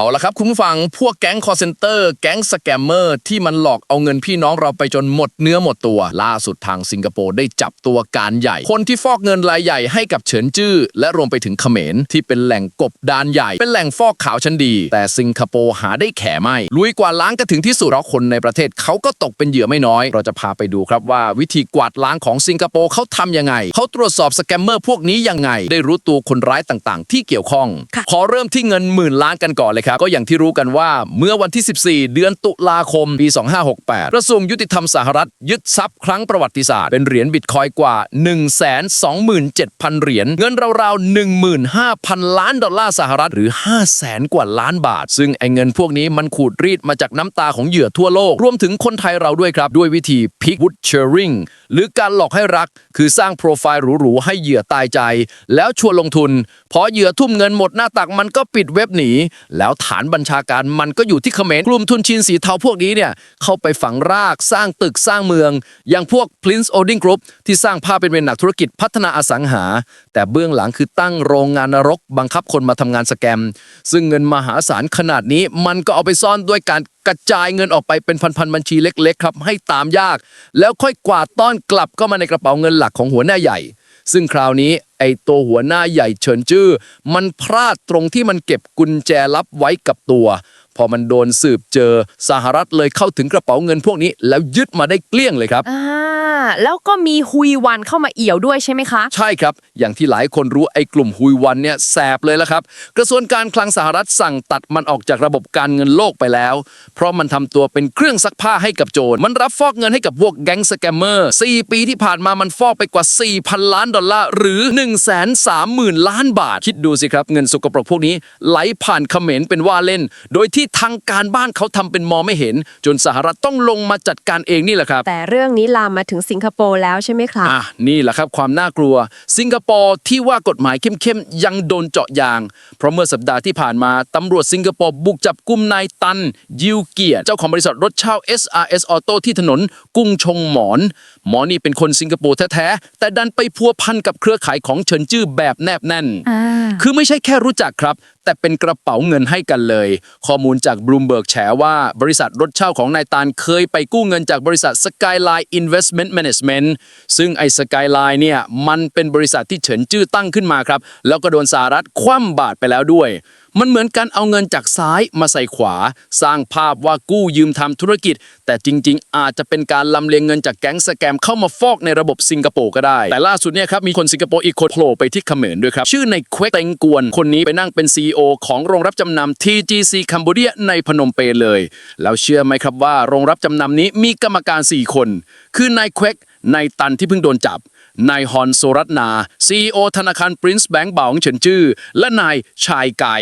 เอาละครับ คุณผู้ฟังพวกแก๊งคอร์เซนเตอร์ แก๊งสแกมเมอร์ที่มันหลอกเอาเงินพี่น้องเราไปจนหมดเนื้อหมดตัว ล่าสุดทางสิงคโปร์ได้จับตัวการใหญ่ คนที่ฟอกเงินรายใหญ่ให้กับเฉินจื้อ และรวมไปถึงเขมรที่เป็นแหล่งกบดานใหญ่ เป็นแหล่งฟอกขาวชั้นดี แต่สิงคโปร์หาได้แข่ไม่ลุยกว่าล้างกันถึงที่สุดเพราะคนในประเทศเขาก็ตกเป็นเหยื่อไม่น้อย เราจะพาไปดูครับว่าวิธีกวาดล้างของสิงคโปร์เขาทำยังไงเขาตรวจสอบสแกมเมอร์พวกนี้ยังไง ได้รู้ตัวคนร้ายต่างๆ ที่เกี่ยวข้องค่ะขอเริ่มที่เงินหมื่นล้านกันก่อนเลยครับก็อย่างที่รู้กันว่าเมื่อวันที่ 14 เดือนตุลาคม ปี 2568 กระทรวงยุติธรรมสหรัฐ ยึดทรัพย์ครั้งประวัติศาสตร์ เป็นเหรียญบิตคอยกว่า 127,000 เหรียญ เงินราวๆ 15,000 ล้านดอลลาร์สหรัฐหรือ 500,000 กว่าล้านบาท ซึ่งไอ้เงินพวกนี้มันขูดรีดมาจากน้ำตาของเหยื่อทั่วโลก รวมถึงคนไทยเราด้วยครับ ด้วยวิธี pick wood sharing หรือการหลอกให้รัก คือสร้างโปรไฟล์หรูๆให้เหยื่อตายใจ แล้วชวนลงทุน พอเหยื่อทุ่มเงินหมดหน้าตักมันก็ปิดเว็บหนี แล้วฐานบัญชาการมันก็อยู่ที่เขมรกลุ่มทุนจีนสีเทาพวกนี้เนี่ยเข้าไปฝังรากสร้างตึกสร้างเมือง อย่างพวก Prince Holding Group ที่สร้างภาพเป็นเป็นนักธุรกิจพัฒนาอสังหา แต่เบื้องหลังคือตั้งโรงงานนรกบังคับคนมาทำงานสแกม ซึ่งเงินมหาศาลขนาดนี้มันก็เอาไปซ่อนด้วยการกระจายเงินออกไปเป็นพันๆบัญชีเล็ก ๆ ครับ ให้ตามยาก แล้วค่อยกวาดต้อนกลับเข้ามาในกระเป๋าเงินหลักของหัวหน้าใหญ่ ซึ่งคราวนี้ไอตัวหัวหน้าใหญ่เฉินจื้อมันพลาดตรงที่มันเก็บกุญแจลับไว้กับตัว พอมันโดนสืบเจอสหรัฐเลยเข้าถึงกระเป๋าเงินพวกนี้ แล้วยึดมาได้เกลี้ยงเลยครับ อ่าแล้วก็มีฮุยวันเข้ามาเอี่ยวด้วยใช่ไหมคะ ใช่ครับ อย่างที่หลายคนรู้ไอ้กลุ่มฮุยวันเนี่ยแสบเลยละครับ กระทรวงการคลังสหรัฐสั่งตัดมันออกจากระบบการเงินโลกไปแล้ว เพราะมันทำตัวเป็นเครื่องซักผ้าให้กับโจร มันรับฟอกเงินให้กับพวกแก๊งสแกมเมอร์ 4 ปีที่ผ่านมามันฟอกไปกว่า 4,000 ล้านดอลลาร์ หรือ 1 3 0 0 0 0 ล้านบาท คิดดูสิครับ เงินสกปรกพวกนี้ไหลผ่านเขมรเป็นว่าเล่น โดยที่ทางการบ้านเขาทำเป็นมองไม่เห็น จนสหรัฐต้องลงมาจัดการเองนี่แหละครับ แต่เรื่องนี้ลามมาถึงสิงคโปร์แล้วใช่ไหมคะอะนี่แหละครับความน่ากลัว สิงคโปร์ที่ว่ากฎหมายเข้มๆ ยังโดนเจาะยาง เพราะเมื่อสัปดาห์ที่ผ่านมาตำรวจสิงคโปร์บุกจับกุมนายตัน ยิวเกียรติเจ้าของบริษัทรถเช่า SRS Auto ที่ถนนกุ้งชงหมอนหมอนี่เป็นคนสิงคโปร์แท้ๆแต่ดันไปพัวพันกับเครือข่ายของเฉินจื้อแบบแนบแน่นอ่าคือไม่ใช่แค่รู้จักครับ แต่เป็นกระเป๋าเงินให้กันเลย ข้อมูลจากบลูมเบิร์กแฉว่าบริษัทรถเช่าของนายตาลเคยไปกู้เงินจากบริษัท Skyline Investment Management ซึ่งไอ้ Skyline เนี่ยมันเป็นบริษัทที่เฉินจื้อตั้งขึ้นมาครับ แล้วก็โดนสหรัฐคว่ำบาตรไปแล้วด้วย มันเหมือนการเอาเงินจากซ้ายมาใส่ขวา สร้างภาพว่ากู้ยืมทำธุรกิจ แต่จริง ๆ อาจจะเป็นการลำเลียงเงินจากแก๊งสแกมเข้ามาฟอกในระบบสิงคโปร์ก็ได้ แต่ล่าสุดเนี่ยครับมีคนสิงคโปร์อีกคนโผล่ไปที่เขมรด้วยครับ ชื่อในเควกเต็งกวน คนนี้ไปนั่งเป็น CEO ของโรงรับจำนำ TGC คัมโบเดียในพนมเปญเลย แล้วเชื่อไหมครับว่าโรงรับจำนำนี้มีกรรมการ 4 คน คือนายเควกนายตันที่เพิ่งโดนจับ นายฮอนโซรัตนา CEO ธนาคารปรินซ์แบงก์บ่าวของเฉินจื้อและนายชายไก่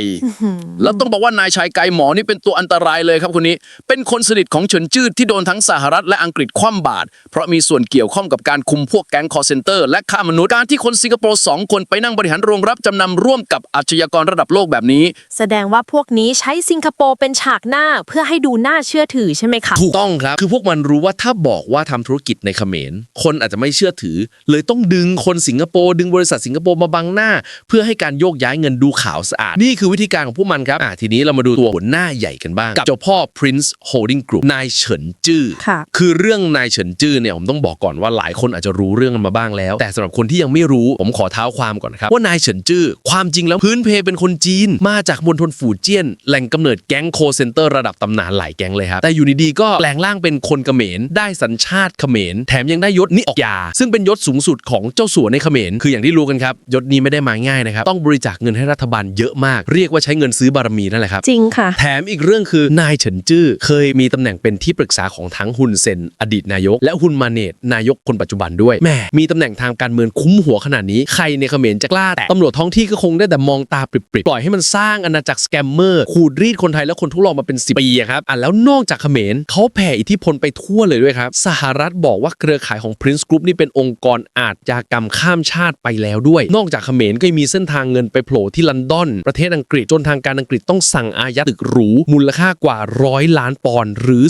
แล้วต้องบอกว่านายชายไก่หมอนี่เป็นตัวอันตรายเลยครับคนนี้ เป็นคนสนิทของเฉินจื้อที่โดนทั้งสหรัฐและอังกฤษคว่ำบาตรเพราะมีส่วนเกี่ยวข้องกับการคุมพวกแก๊งคอร์เซนเตอร์และฆ่ามนุษย์การที่คนสิงคโปร์สองคนไปนั่งบริหารโรงรับจำนำร่วมกับอาชญากรระดับโลกแบบนี้ แสดงว่าพวกนี้ใช้สิงคโปร์เป็นฉากหน้าเพื่อให้ดูน่าเชื่อถือใช่ไหมคะถูกต้องครับคือพวกมันรู้ว่าถ้าบอกว่าทำธุรกิจในเขมรคนอาจจะไม่เชื่อถือเลยต้องดึงคนสิงคโปร์ดึงบริษัทสิงคโปร์มาบังหน้า เพื่อให้การโยกย้ายเงินดูขาวสะอาด นี่คือวิธีการของพวกมันครับอะทีนี้เรามาดูตัวหัวหน้าใหญ่กันบ้าง กับเจ้าพ่อ Prince Holding Group นายเฉินจื้อค่ะคือเรื่องนายเฉินจื้อเนี่ยผมต้องบอกก่อนว่าหลายคนอาจจะรู้เรื่องกันมาบ้างแล้ว แต่สำหรับคนที่ยังไม่รู้ผมขอเท้าความก่อนนะครับว่านายเฉินจื้อความจริงแล้วพื้นเพเป็นคนจีน มาจากมณฑลฝูเจี้ยน แหล่งกำเนิดแก๊งโคเซนเตอร์ระดับตำนานหลายแก๊งเลยครับแต่อยู่ดีๆก็แปลงร่างเป็นคนเขมรได้สัญชาติเขมรแถมยังได้ยศนิออกยา ซึ่งเป็นยศสูงสุดของเจ้าสัวในเขมรคืออย่างที่รู้กันครับยศนี้ไม่ได้มาง่ายนะครับต้องบริจาคเงินให้รัฐบาลเยอะมาก เรียกว่าใช้เงินซื้อบารมีนั่นแหละครับจริงค่ะ แถมอีกเรื่องคือนายเฉินจื้อเคยมีตำแหน่งเป็นที่ปรึกษาของทั้งฮุนเซนอดีตนายก และฮุนมาเนตนายกคนปัจจุบันด้วยแหม่มีตำแหน่งทางการเมืองคุ้มหัวขนาดนี้ใครในเขมรจะกล้าแตะตำรวจท้องที่ก็คงได้แต่มองตาปริบๆปล่อยให้มันสร้างอาณาจักรสแกมเมอร์ขูดรีดคนไทยและคนทั่วโลกมาเป็น10ปีอะครับอะแล้วนอกจากเขมรเขาแผ่อิทธิพลไปทั่วเลยด้วยครับสหรัฐบอกว่าเครือข่ายของ Prince Group นี่เป็นองค์กรอาชญากรรมข้ามชาติไปแล้วด้วย นอกจากเขมรก็ยังมีเส้นทางเงินไปโผล่ที่ลอนดอน ประเทศอังกฤษจนทางการอังกฤษต้องสั่งอายัดตึกหรูมูลค่ากว่าร้อยล้านปอนด์หรือ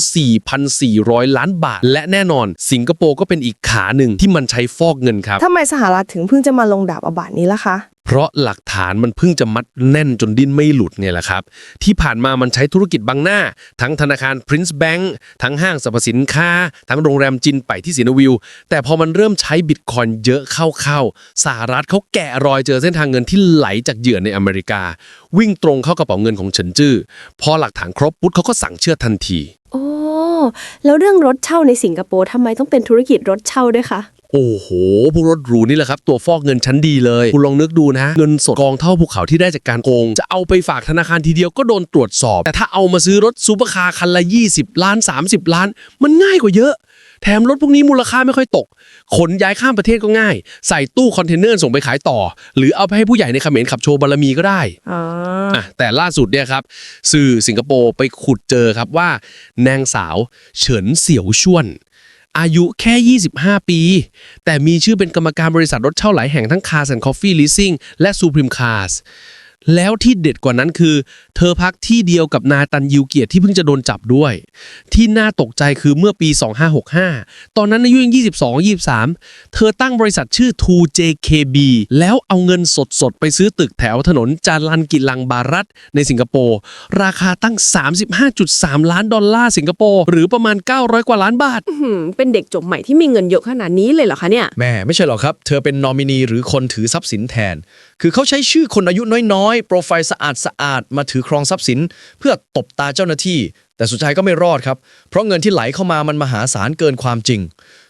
4,400 ล้านบาท และแน่นอน สิงคโปร์ก็เป็นอีกขาหนึ่งที่มันใช้ฟอกเงินครับ ทำไมสหรัฐถึงเพิ่งจะมาลงดาบอาบาตนี้ล่ะคะ เพราะหลักฐานมันเพิ่งจะมัดแน่นจนดิ้นไม่หลุดเนี่ยแหละครับ ที่ผ่านมามันใช้ธุรกิจบังหน้า ทั้งธนาคาร Prince Bank ทั้งห้างสรรพสินค้า ทั้งโรงแรมจินไปที่สินวิว แต่พอมันเริ่มใช้บิตคอยน์เยอะเข้าๆสหรัฐเขาแกะรอยเจอเส้นทางเงินที่ไหลจากเหยื่อในอเมริกา วิ่งตรงเข้ากระเป๋าเงินของเฉินจื้อพอหลักฐานครบปุ๊บเขาก็สั่งเชื่อทันที โอ้ แล้วเรื่องรถเช่าในสิงคโปร์ทำไมต้องเป็นธุรกิจรถเช่าด้วยคะ โอ้โห พวกรถหรูนี่แหละครับ ตัวฟอกเงินชั้นดีเลย คุณลองนึกดูนะ เงินสดกองเท่าภูเขาที่ได้จากการโกง จะเอาไปฝากธนาคารทีเดียวก็โดนตรวจสอบ แต่ถ้าเอามาซื้อรถซูเปอร์คาร์คันละ 20 ล้าน 30 ล้าน มันง่ายกว่าเยอะ แถมรถพวกนี้มูลค่าไม่ค่อยตก ขนย้ายข้ามประเทศก็ง่าย ใส่ตู้คอนเทนเนอร์ส่งไปขายต่อ หรือเอาไปให้ผู้ใหญ่ในเขมรขับโชว์บารมีก็ได้อ๋ออะแต่ล่าสุดเนี่ยครับ สื่อสิงคโปร์ไปขุดเจอครับว่า นางสาว เฉินเสี่ยวชวน อายุแค่ 25 ปี แต่มีชื่อเป็นกรรมการบริษัทรถเช่าหลายแห่งทั้ง Cars and Coffee Leasing และ Supreme Cars แล้วที่เด็ดกว่านั้นคือ เธอพักที่เดียวกับนายตันยิวเกียรติที่เพิ่งจะโดนจับด้วย ที่น่าตกใจคือเมื่อปี 2565 ตอนนั้นอายุยัง 22 23 เธอตั้งบริษัทชื่อ 2JKB แล้วเอาเงินสดๆ ไปซื้อตึกแถวถนนจารันกิลังบารัตในสิงคโปร์ ราคาตั้ง 35.3 ล้านดอลลาร์สิงคโปร์หรือประมาณ 900 กว่าล้านบาทหืมเป็นเด็กจบใหม่ที่มีเงินเยอะขนาดนี้เลยเหรอคะเนี่ยแม่ไม่ใช่หรอกครับ เธอเป็นนอมินีหรือคนถือทรัพย์สินแทน คือเขาใช้ชื่อคนอายุน้อยๆโปรไฟล์สะอาดสะอาดๆมาถือครองทรัพย์สิน เพื่อตบตาเจ้าหน้าที่ แต่สุดท้ายก็ไม่รอดครับ เพราะเงินที่ไหลเข้ามามันมหาศาลเกินความจริง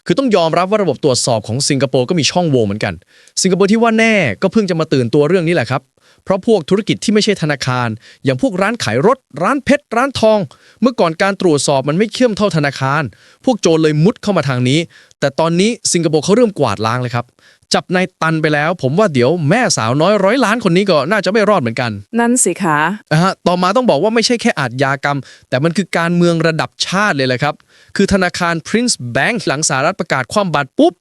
คือต้องยอมรับว่าระบบตรวจสอบของสิงคโปร์ก็มีช่องโหว่เหมือนกัน สิงคโปร์ที่ว่าแน่ก็เพิ่งจะมาตื่นตัวเรื่องนี้แหละครับ เพราะพวกธุรกิจที่ไม่ใช่ธนาคาร อย่างพวกร้านขายรถ ร้านเพชร ร้านทอง เมื่อก่อนการตรวจสอบมันไม่เข้มเท่าธนาคาร พวกโจรเลยมุดเข้ามาทางนี้ แต่ตอนนี้สิงคโปร์เขาเริ่มกวาดล้างเลยครับ จับนายตันไปแล้ว ผมว่าเดี๋ยวแม่สาวน้อยร้อยล้านคนนี้ก็น่าจะไม่รอดเหมือนกันนั่นสิคะนะฮะต่อมาต้องบอกว่าไม่ใช่แค่อาชญากรรม แต่มันคือการเมืองระดับชาติเลยแหละครับ คือธนาคาร Prince Bank หลังสหรัฐประกาศความบัตรปุ๊บ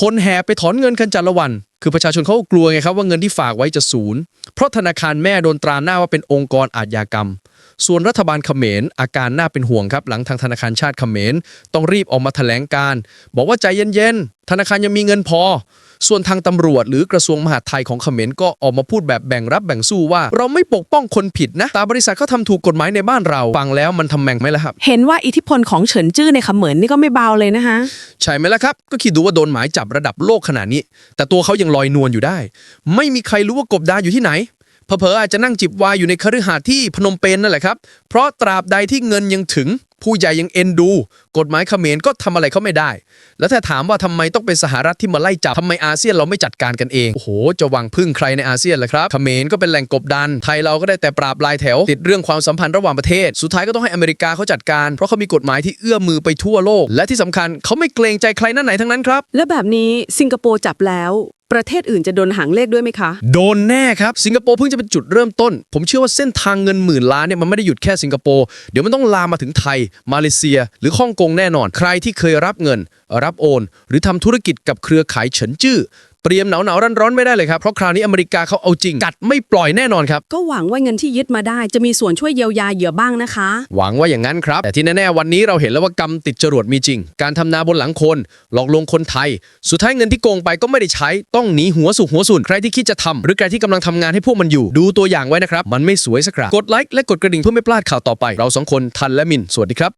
คนแห่ไปถอนเงินกันจันละวัน คือประชาชนเขากลัวไงครับว่าเงินที่ฝากไว้จะสูญเพราะธนาคารแม่โดนตราหน้าว่าเป็นองค์กรอาชญากรรม ส่วนรัฐบาลเขมรอาการน่าเป็นห่วงครับ หลังทางธนาคารชาติเขมรต้องรีบออกมาแถลงการ บอกว่าใจเย็นๆ ธนาคารยังมีเงินพอ ส่วนทางตำรวจหรือกระทรวงมหาดไทยของเขมรก็ออกมาพูดแบบแบ่งรับแบ่งสู้ว่า เราไม่ปกป้องคนผิดนะแต่บริษัทเขาทำถูกกฎหมายในบ้านเรา ฟังแล้วมันทำแม่งไหมล่ะครับ เห็นว่าอิทธิพลของเฉินจื้อในเขมรนี่ก็ไม่เบาเลยนะคะ ใช่ไหมล่ะครับ ก็คิดดูว่าโดนหมายจับระดับโลกขนาดนี้ แต่ตัวเขายังลอยนวลอยู่ได้ ไม่มีใครรู้ว่ากบดานอยู่ที่ไหนเผลอๆอาจจะนั่งจิบวายอยู่ในคฤหาสน์ที่พนมเปญนั่นแหละครับ เพราะตราบใดที่เงินยังถึง ผู้ใหญ่ยังเอ็นดู กฎหมายเขมรก็ทำอะไรเขาไม่ได้ แล้วถ้าถามว่าทำไมต้องเป็นสหรัฐที่มาไล่จับทำไมอาเซียนเราไม่จัดการกันเอง โอ้โห จะหวังพึ่งใครในอาเซียนล่ะครับเขมรก็เป็นแหล่งกบดัน ไทยเราก็ได้แต่ปราบลายแถว ติดเรื่องความสัมพันธ์ระหว่างประเทศ สุดท้ายก็ต้องให้อเมริกาเขาจัดการ เพราะเขามีกฎหมายที่เอื้อมือไปทั่วโลก และที่สำคัญเขาไม่เกรงใจใครนั่นไหนทั้งนั้นครับ แล้วแบบนี้สิงคโปร์จับแล้ว ประเทศอื่นจะโดนหางเลขด้วยไหมคะ โดนแน่ครับ สิงคโปร์เพิ่งจะเป็นจุดเริ่มต้น ผมเชื่อว่าเส้นทางเงินหมื่นล้านเนี่ยมันไม่ได้หยุดแค่สิงคโปร์เดี๋ยวมันต้องลามมาถึงไทย มาเลเซีย หรือฮ่องกงแน่นอน ใครที่เคยรับเงิน รับโอน หรือทำธุรกิจกับเครือข่ายเฉินจื้อ เตรียมหนาวหนาวร้อนร้อนๆไม่ได้เลยครับ เพราะคราวนี้อเมริกาเขาเอาจริง กัดไม่ปล่อยแน่นอนครับ ก็หวังว่าเงินที่ยึดมาได้จะมีส่วนช่วยเยียวยาเหยื่อบ้างนะคะ หวังว่าอย่างนั้นครับ แต่ที่แน่ๆวันนี้เราเห็นแล้วว่ากรรมติดจรวดมีจริง การทำนาบนหลังคนหลอกลวงคนไทย สุดท้ายเงินที่โกงไปก็ไม่ได้ใช้ ต้องหนีหัวสุกหัวสุนใครที่คิดจะทำหรือใครที่กำลังทำงานให้พวกมันอยู่ ดูตัวอย่างไว้นะครับมันไม่สวยสักครับกดไลค์และกดกระดิ่งเพื่อไม่พลาดข่าวต่อไป เราสองคนทันและมินสวัสดีครับ